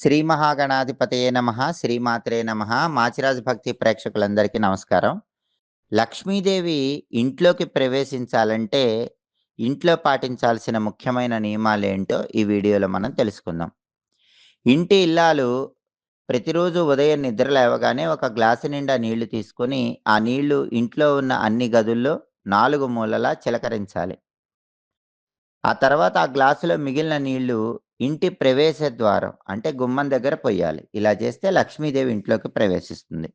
శ్రీ మహాగణాధిపతయే నమ శ్రీమాత్రే నమ. మాచిరాజు భక్తి ప్రేక్షకులందరికీ నమస్కారం. లక్ష్మీదేవి ఇంట్లోకి ప్రవేశించాలంటే ఇంట్లో పాటించాల్సిన ముఖ్యమైన నియమాలు ఏంటో ఈ వీడియోలో మనం తెలుసుకుందాం. ఇంటి ఇల్లాలు ప్రతిరోజు ఉదయం నిద్ర లేవగానే ఒక గ్లాసు నిండా నీళ్ళు తీసుకొని ఆ నీళ్ళు ఇంట్లో ఉన్న అన్ని గదుల్లో నాలుగు మూలలా చిలకరించాలి. ఆ తర్వాత ఆ గ్లాసులో మిగిలిన నీళ్ళు ఇంటి ప్రవేశ ద్వారం అంటే గుమ్మం దగ్గర పొయ్యాలి. ఇలా చేస్తే లక్ష్మీదేవి ఇంట్లోకి ప్రవేశిస్తుంది.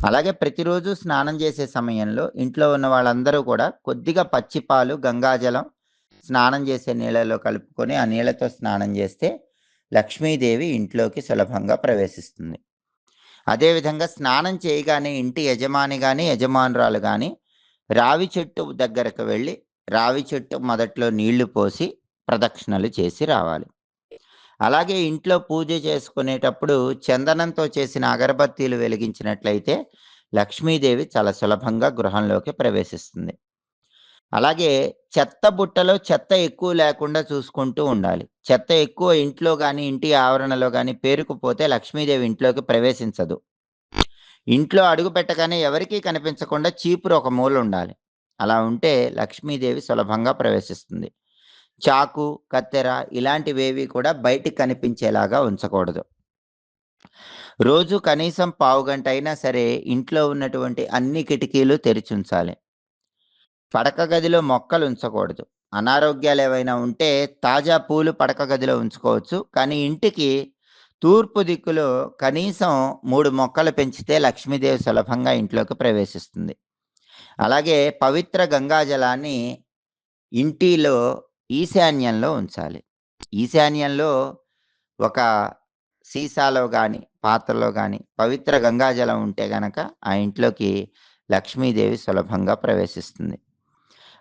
అలాగే ప్రతిరోజు స్నానం చేసే సమయంలో ఇంట్లో ఉన్న వాళ్ళందరూ కూడా కొద్దిగా పచ్చిపాలు గంగాజలం స్నానం చేసే నీళ్ళలో కలుపుకొని ఆ నీళ్ళతో స్నానం చేస్తే లక్ష్మీదేవి ఇంట్లోకి సులభంగా ప్రవేశిస్తుంది. అదేవిధంగా స్నానం చేయగానే ఇంటి యజమాని కానీ యజమానురాలు కానీ రావి చెట్టు దగ్గరకు వెళ్ళి రావి చెట్టు మొదట్లో నీళ్ళు పోసి ప్రదక్షిణలు చేసి రావాలి. అలాగే ఇంట్లో పూజ చేసుకునేటప్పుడు చందనంతో చేసిన అగరబత్తీలు వెలిగించినట్లయితే లక్ష్మీదేవి చాలా సులభంగా గృహంలోకి ప్రవేశిస్తుంది. అలాగే చెత్త బుట్టలో చెత్త ఎక్కువ లేకుండా చూసుకుంటూ ఉండాలి. చెత్త ఎక్కువ ఇంట్లో కానీ ఇంటి ఆవరణలో కానీ పేరుకుపోతే లక్ష్మీదేవి ఇంట్లోకి ప్రవేశించదు. ఇంట్లో అడుగు పెట్టగానే ఎవరికీ కనిపించకుండా చీపురు ఒక మూల ఉండాలి. అలా ఉంటే లక్ష్మీదేవి సులభంగా ప్రవేశిస్తుంది. చాకు కత్తెర ఇలాంటివేవి కూడా బయటికి కనిపించేలాగా ఉంచకూడదు. రోజు కనీసం పావు గంట అయినా సరే ఇంట్లో ఉన్నటువంటి అన్ని కిటికీలు తెరిచి ఉంచాలి. పడక గదిలో మొక్కలు ఉంచకూడదు. అనారోగ్యాలు ఏవైనా ఉంటే తాజా పూలు పడక గదిలో ఉంచుకోవచ్చు. కానీ ఇంటికి తూర్పు దిక్కులో కనీసం మూడు మొక్కలు పెంచితే లక్ష్మీదేవి సులభంగా ఇంట్లోకి ప్రవేశిస్తుంది. అలాగే పవిత్ర గంగాజలాన్ని ఇంటిలో ఈశాన్యంలో ఉంచాలి. ఈశాన్యంలో ఒక సీసాలో కానీ పాత్రలో కానీ పవిత్ర గంగాజలం ఉంటే గనక ఆ ఇంట్లోకి లక్ష్మీదేవి సులభంగా ప్రవేశిస్తుంది.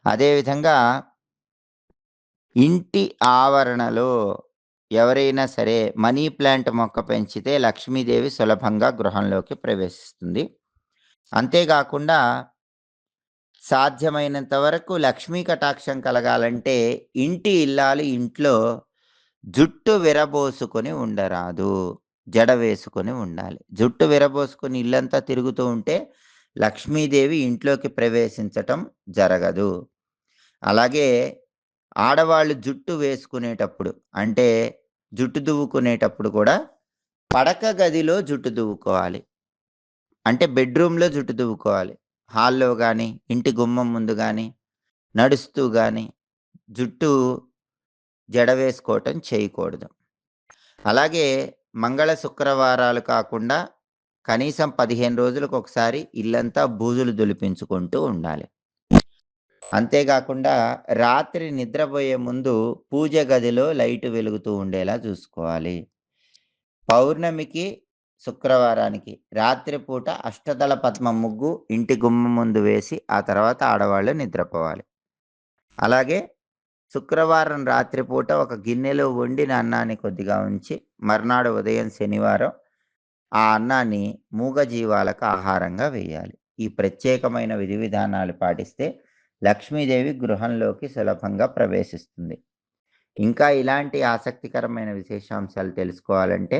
అదేవిధంగా ఇంటి ఆవరణలో ఎవరైనా సరే మనీ ప్లాంట్ మొక్క పెంచితే లక్ష్మీదేవి సులభంగా గృహంలోకి ప్రవేశిస్తుంది. అంతేకాకుండా సాధ్యమైనంత వరకు లక్ష్మీ కటాక్షం కలగాలంటే ఇంటి ఇల్లాలు ఇంట్లో జుట్టు విరబోసుకొని ఉండరాదు జడ వేసుకొని ఉండాలి. జుట్టు విరబోసుకొని ఇల్లంతా తిరుగుతూ ఉంటే లక్ష్మీదేవి ఇంట్లోకి ప్రవేశించటం జరగదు. అలాగే ఆడవాళ్ళు జుట్టు వేసుకునేటప్పుడు అంటే జుట్టు దువ్వుకునేటప్పుడు కూడా పడక గదిలో జుట్టు దువ్వుకోవాలి. అంటే బెడ్రూమ్లో జుట్టు దువ్వుకోవాలి. హాల్లో కానీ ఇంటి గుమ్మం ముందు కానీ నడుస్తూ కానీ జుట్టు జడ వేసుకోవటం చేయకూడదు. అలాగే మంగళ శుక్రవారాలు కాకుండా కనీసం పదిహేను రోజులకు ఒకసారి ఇల్లంతా బూజులు దులిపించుకుంటూ ఉండాలి. అంతేకాకుండా రాత్రి నిద్రపోయే ముందు పూజ గదిలో లైట్ వెలుగుతూ ఉండేలా చూసుకోవాలి. పౌర్ణమికి శుక్రవారానికి రాత్రిపూట అష్టదళ పద్మ ముగ్గు ఇంటి గుమ్మ ముందు వేసి ఆ తర్వాత ఆడవాళ్ళు నిద్రపోవాలి. అలాగే శుక్రవారం రాత్రిపూట ఒక గిన్నెలో వండిన అన్నాన్ని కొద్దిగా ఉంచి మర్నాడు ఉదయం శనివారం ఆ అన్నాన్ని మూగజీవాలకు ఆహారంగా వేయాలి. ఈ ప్రత్యేకమైన విధి విధానాలు పాటిస్తే లక్ష్మీదేవి గృహంలోకి సులభంగా ప్రవేశిస్తుంది. ఇంకా ఇలాంటి ఆసక్తికరమైన విశేషాంశాలు తెలుసుకోవాలంటే